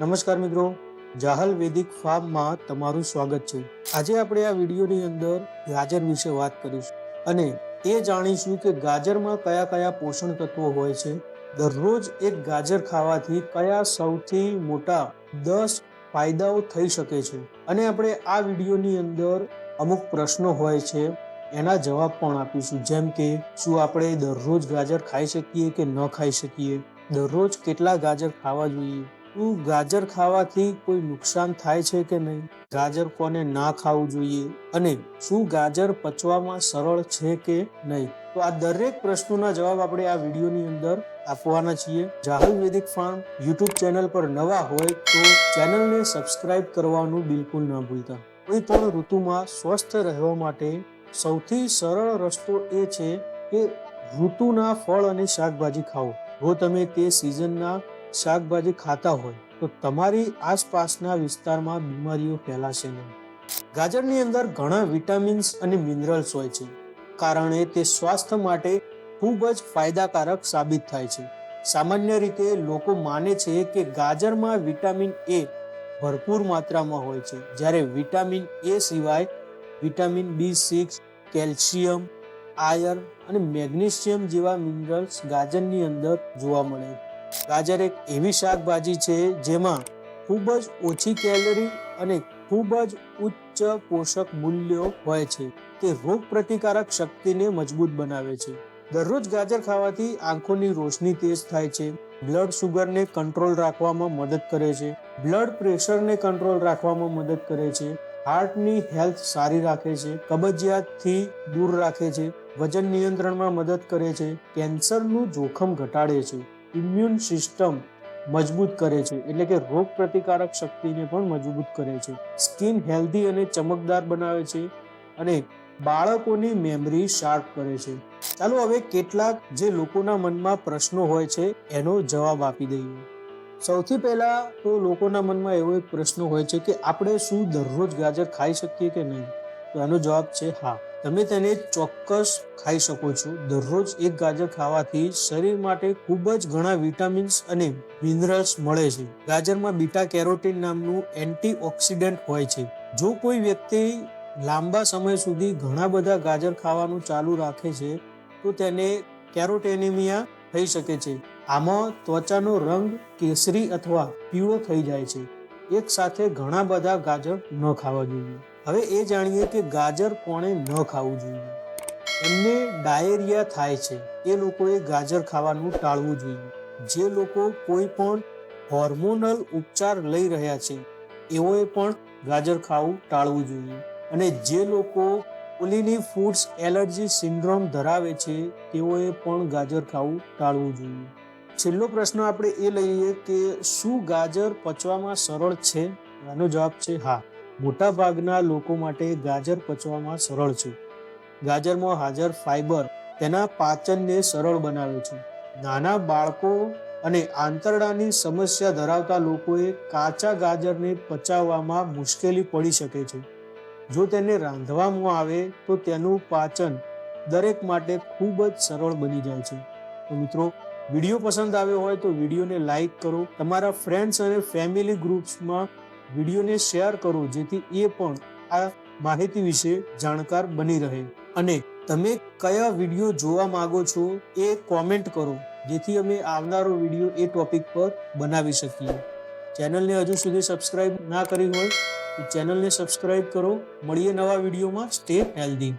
નમસ્કાર મિત્રો. જાહલ વેદિક ફાર્મમાં તમારું સ્વાગત છે. આજે આપણે આ વિડીયોની અંદર ગાજર વિશે વાત કરીશું અને એ જાણીશું કે ગાજરમાં કયા કયા પોષણ તત્વો હોય છે. દરરોજ એક ગાજર ખાવાથી કયા સૌથી મોટા દસ ફાયદાઓ થઈ શકે છે. અને આપણે આ વિડીયોની અંદર અમુક પ્રશ્નો હોય છે. એના જવાબ પણ આપીશું. જેમ કે, શું આપણે દરરોજ ગાજર ખાઈ શકીએ કે ન ખાઈ શકીએ? દરરોજ કેટલા ગાજર ખાવા જોઈએ? શું ગાજર ખાવાથી કોઈ નુકસાન થાય છે કે નહીં? ગાજર કોને ના ખાવું જોઈએ? અને શું ગાજર પચવામાં સરળ છે કે નહીં? તો આ દરેક પ્રશ્નોના જવાબ આપણે આ વિડીયોની અંદર આપવાના છીએ. Jahal Vedic farm YouTube channel પર નવા હોય તો ચેનલને સબસ્ક્રાઇબ કરવાનું બિલકુલ ન ભૂલતા. કોઈ પણ ઋતુમાં સ્વસ્થ રહેવા માટે સૌથી સરળ રસ્તો એ છે કે ઋતુના ફળ અને શાકભાજી ખાઓ. જો તમે તે સિઝનના શાકભાજી ખાતા હોય, તો તમારી આસપાસના વિસ્તારમાં બીમારીઓ ફેલાશે નહીં. ગાજરની અંદર ઘણા વિટામિન્સ અને મિનરલ્સ હોય છે, કારણે તે સ્વાસ્થ્ય માટે ખૂબ જ ફાયદાકારક સાબિત થાય છે. સામાન્ય રીતે લોકો માને છે કે ગાજરમાં વિટામિન એ ભરપૂર માત્રામાં હોય છે, જ્યારે વિટામિન એ સિવાય vitamin B six, calcium, iron અને મેગ્નેશિયમ જેવા મિનરલ્સ ગાજરની અંદર જોવા મળે ગાજર એક એવી શાકભાજી છે જેમાં ખૂબ જ ઓછી કેલરી અને ખૂબ જ ઉચ્ચ પોષક મૂલ્યો હોય છે. તે રોગ પ્રતિકારક શક્તિને મજબૂત બનાવે છે. દરરોજ ગાજર ખાવાથી આંખોની રોશની તેજ થાય છે. બ્લડ શુગરને કંટ્રોલ રાખવામાં મદદ કરે છે. બ્લડ પ્રેશરને કંટ્રોલ રાખવામાં મદદ કરે છે. હાર્ટની હેલ્થ સારી રાખે છે. કબજિયાતથી દૂર રાખે છે. વજન નિયંત્રણમાં મદદ કરે છે. કેન્સરનું જોખમ ઘટાડે છે. ઇમ્યુન સિસ્ટમ મજબૂત કરે છે. એટલે કે રોગ પ્રતિકારક શક્તિને પણ મજબૂત કરે છે. સ્કિન હેલ્ધી અને ચમકદાર બનાવે છે અને બાળકોની મેમરી શાર્પ કરે છે. ચાલો હવે કેટલાક જે લોકોના મનમાં પ્રશ્નો હોય છે એનો જવાબ આપી દઈએ. સૌથી પહેલા તો લોકોના મનમાં એવો એક પ્રશ્ન હોય છે કે આપણે શું દરરોજ ગાજર ખાઈ શકીએ કે નહીં? તો એનો જવાબ છે હા. તમે તેને ચોક્કસ ખાઈ શકો છો. દરરોજ એક ગાજર ખાવાથી શરીર માટે ખૂબ જ ઘણા વિટામિન્સ અને મિનરલ્સ મળે છે. ગાજરમાં બીટા કેરોટીન નામનું એન્ટીઓક્સિડન્ટ હોય છે. જો કોઈ વ્યક્તિ લાંબા સમય સુધી ઘણા બધા ગાજર ખાવાનું ચાલુ રાખે છે, તો તેને કેરોટેનિમિયા થઈ શકે છે. આમાં ત્વચાનો રંગ કેસરી અથવા પીળો થઈ જાય છે. એક સાથે ઘણા બધા ગાજર ન ખાવા જોઈએ. હવે એ જાણીએ કે ગાજર કોણે ન ખાવું જોઈએ. એમને ડાયેરિયા થાય છે. એ લોકોએ ગાજર ખાવાનું ટાળવું જોઈએ. જે લોકો કોઈ પણ હોર્મોનલ ઉપચાર લઈ રહ્યા છે, એઓએ પણ ગાજર ખાવું ટાળવું જોઈએ. અને જે લોકો ઓલીની ફૂડ્સ એલર્જી સિન્ડ્રોમ ધરાવે છે, તેઓએ પણ ગાજર ખાવું ટાળવું જોઈએ. છેલ્લો પ્રશ્ન આપણે એ લઈએ કે શું ગાજર પચવામાં સરળ છે? આનો જવાબ છે હા. મોટા ભાગના લોકો માટે ગાજર પચવામાં સરળ છે. ગાજરમાં હાજર ફાઈબર તેના પાચનને સરળ બનાવે છે. નાના બાળકો અને આંતરડાની સમસ્યા ધરાવતા લોકોએ કાચા ગાજરને પચાવવામાં મુશ્કેલી પડી શકે છે. જો તેને રાંધવામાં આવે તો તેનું પાચન દરેક માટે ખૂબ જ સરળ બની જાય છે. તો મિત્રો, વીડિયો પસંદ આવ્યો હોય તો વિડીયોને લાઈક કરો. તમારા ફ્રેન્ડ્સ અને ફેમિલી ગ્રુપ્સમાં વિડીયોને શેર કરો જેથી એ પણ આ માહિતી વિશે જાણકાર બની રહે. અને તમે કયા વીડિયો જોવા માંગો છો એ કોમેન્ટ કરો, જેથી અમે આવનારો વીડિયો એ ટોપિક પર બનાવી શકીએ. ચેનલને હજુ સુધી સબસ્ક્રાઇબ ના કરી હોય તો ચેનલને સબસ્ક્રાઇબ કરો. મળીએ નવા વિડીયોમાં. Stay healthy